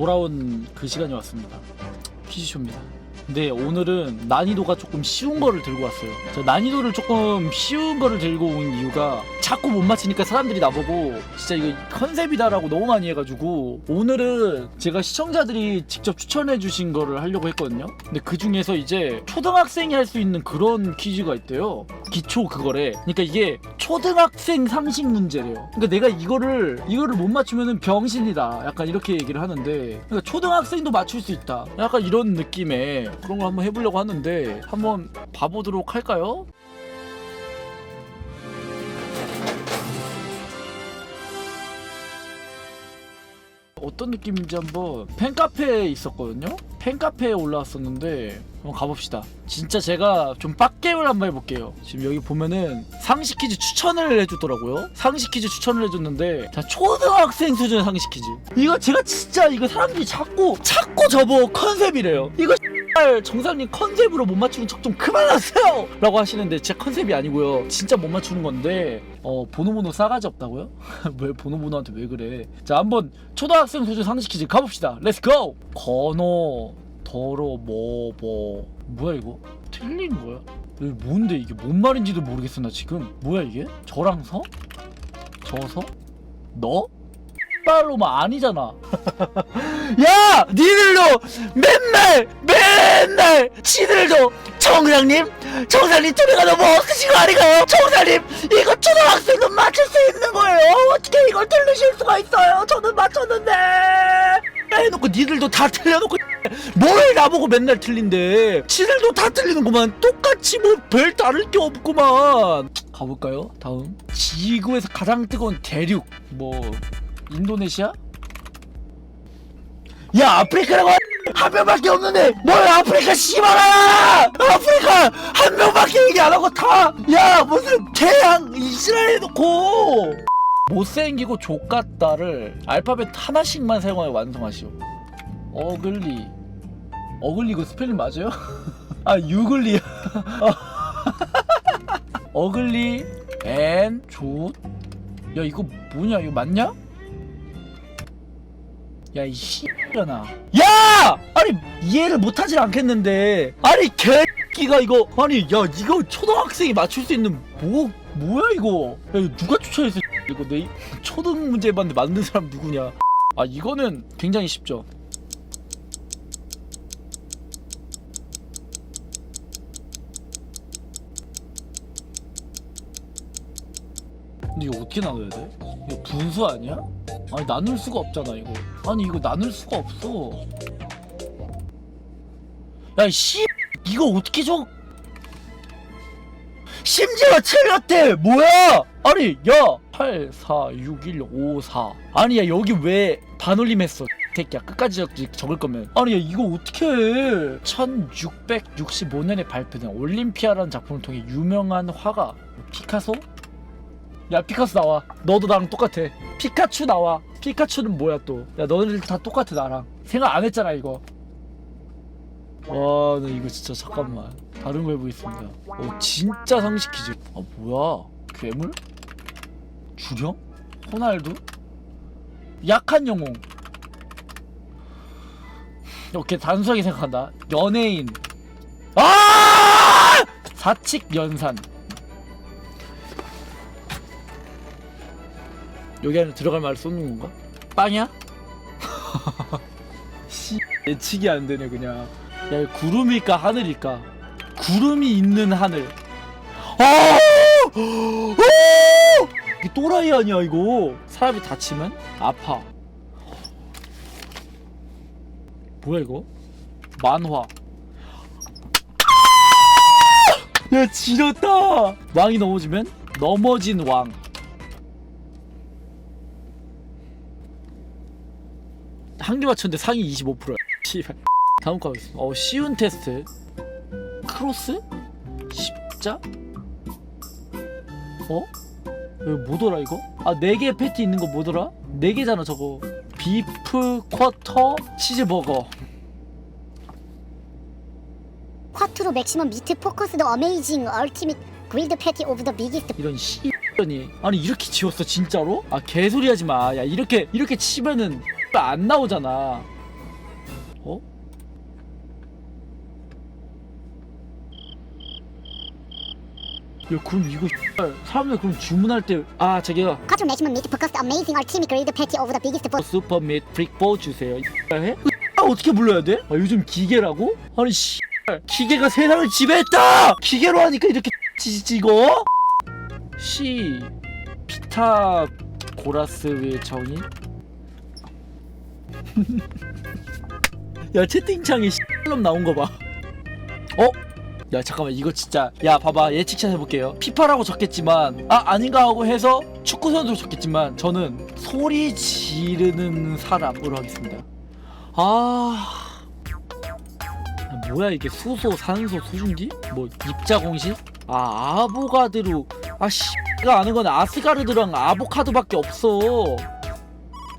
돌아온 그 시간이 왔습니다. 퀴즈쇼입니다. 근데 오늘은 난이도가 조금 쉬운 거를 들고 왔어요. 저 난이도를 조금 쉬운 거를 들고 온 이유가 자꾸 못 맞히니까 사람들이 나보고 진짜 이거 컨셉이다라고 너무 많이 해가지고 오늘은 제가 시청자들이 직접 추천해 주신 거를 하려고 했거든요. 근데 그 중에서 이제 초등학생이 할 수 있는 그런 퀴즈가 있대요. 기초 그거래. 그러니까 이게 초등학생 상식 문제래요. 그러니까 내가 이거를 이거를 못 맞추면은 병신이다. 약간 이렇게 얘기를 하는데 그러니까 초등학생도 맞출 수 있다. 약간 이런 느낌의 그런 걸 한번 해보려고 하는데 한번 봐보도록 할까요? 어떤 느낌인지 한번 팬카페에 있었거든요. 팬카페에 올라왔었는데 한번 가봅시다. 진짜 제가 좀 빡게임을 한번 해볼게요. 지금 여기 보면은 상식 퀴즈 추천을 해주더라고요. 상식 퀴즈 추천을 해줬는데 자 초등학생 수준의 상식 퀴즈. 이거 제가 진짜 이거 사람들이 자꾸 자꾸 저보 컨셉이래요. 이거 X발 정상님 컨셉으로 못 맞추는 척 좀 그만하세요! 라고 하시는데 제 컨셉이 아니고요. 진짜 못 맞추는 건데 어 보노보노 싸가지 없다고요? 왜 보노보노한테 왜 그래? 자 한번 초등학생 수준 상식 퀴즈 가봅시다. 렛츠 고! 건어 더러 뭐뭐 뭐야 이거? 틀린 거야? 뭔데 이게 뭔 말인지도 모르겠어 나 지금 뭐야 이게? 저랑 서? 저서? 너? 빨로만 아니잖아. 야! 니들도 맨날 맨날 지들도 정상님 정상님 소리가 너무 없으신 거 아닌가요? 정상님 이거 초등학생도 맞출 수 있는 거예요? 어떻게 이걸 틀리실 수가 있어요? 저는 맞췄는데. 해놓고 니들도 다 틀려놓고 뭘 나보고 맨날 틀린데. 지들도 다 틀리는구만. 똑같이 뭐 별 다를 게 없구만. 가볼까요? 다음. 지구에서 가장 뜨거운 대륙. 뭐 인도네시아? 야 아프리카라고 한 명밖에 없는데 뭘 아프리카 씨발아! 아프리카 한 명밖에 얘기 안 하고 다 야 무슨 태양 이스라엘 해놓고! 못생기고 족같다를 알파벳 하나씩만 사용하여 완성하시오. 어글리. 어글리 이거 스펠링 맞아요? 아 유글리. 어글리 앤조야 이거 뭐냐? 이거 맞냐? 야, 이 씨X년아. 야! 아니, 이해를 못하질 않겠는데. 아니, 개끼가 이거. 아니, 야, 이거 초등학생이 맞출 수 있는 뭐, 뭐야, 이거. 야, 이거 누가 추천했어, 이거. 내 이- 초등 문제 봤는데 만든 사람 누구냐. 아, 이거는 굉장히 쉽죠. 근데 이거 어떻게 나눠야 돼? 이거 분수 아니야? 아니 나눌 수가 없잖아 이거. 아니 이거 나눌 수가 없어. 야씨 이거 어떻게 저 심지어 틀렸대 뭐야? 아니 야 8 4 6 1 5 4 아니 야 여기 왜 반올림 했어 새끼야? 끝까지 적- 적을 거면. 아니 야 이거 어떻게 해? 1665년에 발표된 올림피아라는 작품을 통해 유명한 화가 피카소? 야 피카소 나와. 너도 나랑 똑같아. 피카츄 나와. 피카츄는 뭐야 또야 너네들 다 똑같아 나랑. 생각 안 했잖아 이거. 와나 이거 진짜 잠깐만. 다른 거 해보겠습니다. 어 진짜 상식 퀴즈 아 뭐야? 괴물? 주령? 호날두? 약한 영웅. 오케이 단순하게 생각한다. 연예인. 아! 사칙 연산 여기 안에 들어갈 말을 쏟는 건가? 빵이야? 씨 예측이 안 되네 그냥. 야 구름일까 하늘일까? 구름이 있는 하늘. 아! 아! 이게 또라이 아니야 이거? 사람이 다치면? 아파. 뭐야 이거? 만화. 야 지렸다! 왕이 넘어지면 넘어진 왕 한 개 맞췄는데 상위 25%야. 씨발. 다음 거 하겠습니다. 어, 쉬운 테스트. 크로스? 십자? 어? 이거 뭐더라 이거? 아, 네 개 패티 있는 거 뭐더라? 네 개잖아 저거. 비프 쿼터 치즈버거. 쿼트로 맥시멈 미트 포커스 더 어메이징 얼티밋 그릴드 패티 오브 더 비기스트 이런 씨년이 아니 이렇게 지웠어 진짜로? 아 개소리 하지 마. 야 이렇게 이렇게 치면은 안 나오잖아. 어? 야 그럼 이거 사람들 그럼 주문할 때아 저기요 쿼트로 맥시멈 미트 포커스 어메이징 얼티밋 그릴드 패티 오브 더 비기스트 보 슈퍼 밋 프릭보 주세요 X발 해? 아, 어떻게 불러야 돼? 아, 요즘 기계라고? 아니 씨 기계가 세상을 지배했다 기계로 하니까 이렇게 지지 이거 시 피타 고라스의 정의 야 채팅창에 씨름 나온 거 봐. 어? 야 잠깐만 이거 진짜 야 봐봐 예측샷 해볼게요. 피파라고 적겠지만 아 아닌가 하고 해서 축구 선수로 적겠지만 저는 소리 지르는 사람으로 하겠습니다. 아. 아, 뭐야 이게 수소 산소 수증기? 뭐 입자 공식 아 아보가드로 아씨 내가 아는 건 아스가르드랑 아보카도밖에 없어.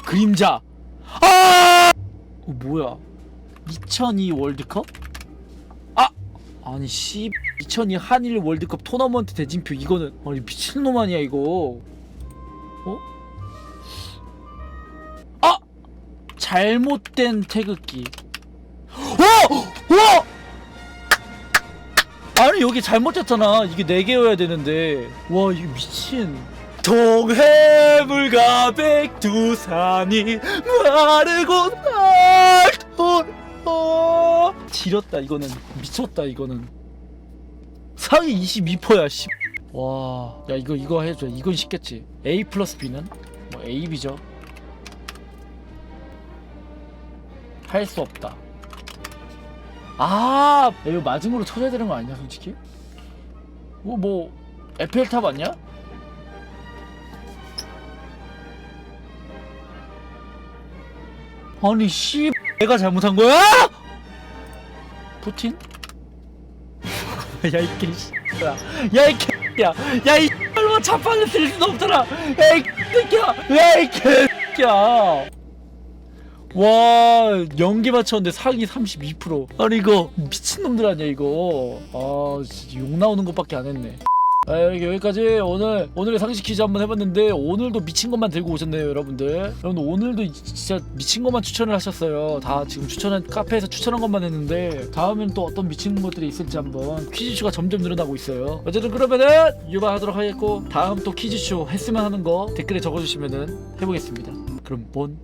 그림자 아 어, 뭐야 2002 월드컵? 아! 아니 씨 2002 한일 월드컵 토너먼트 대진표 이거는 아니 미친놈 아니야 이거 어? 아! 잘못된 태극기 어! 와! 아니 여기 잘못됐잖아 이게 4개여야 되는데 와 이거 미친 동해물과 백두산이 마르고 닳고 지렸다 이거는 미쳤다 이거는 상위 22%야 씨. 와, 야 이거 이거 해줘. 이건 쉽겠지. A 플러스 B는 뭐 A B죠. 할 수 없다. 아, 야, 이거 마지막으로 쳐줘야 되는 거 아니야, 솔직히? 뭐, 뭐 에펠탑 아니야? 아니 씨 내가 잘못한 거야? 푸틴? 야이 개씨야. 야이 개야. 야이 얼마 자판을 쓸 수도 없잖아. 야이 개야. 야이 개야. 와 연기 맞췄는데 상위 32% 아니 이거 미친놈들 아니야 이거? 아 욕 나오는 것밖에 안 했네 아, 여기, 여기까지 오늘 오늘의 상식 퀴즈 한번 해봤는데 오늘도 미친 것만 들고 오셨네요 여러분들. 여러분 오늘도 진짜 미친 것만 추천을 하셨어요. 다 지금 추천한 카페에서 추천한 것만 했는데 다음엔 또 어떤 미친 것들이 있을지 한번 퀴즈쇼가 점점 늘어나고 있어요. 어쨌든 그러면은 유바하도록 하겠고 다음 또 퀴즈쇼 했으면 하는 거 댓글에 적어주시면은 해보겠습니다. 그럼 본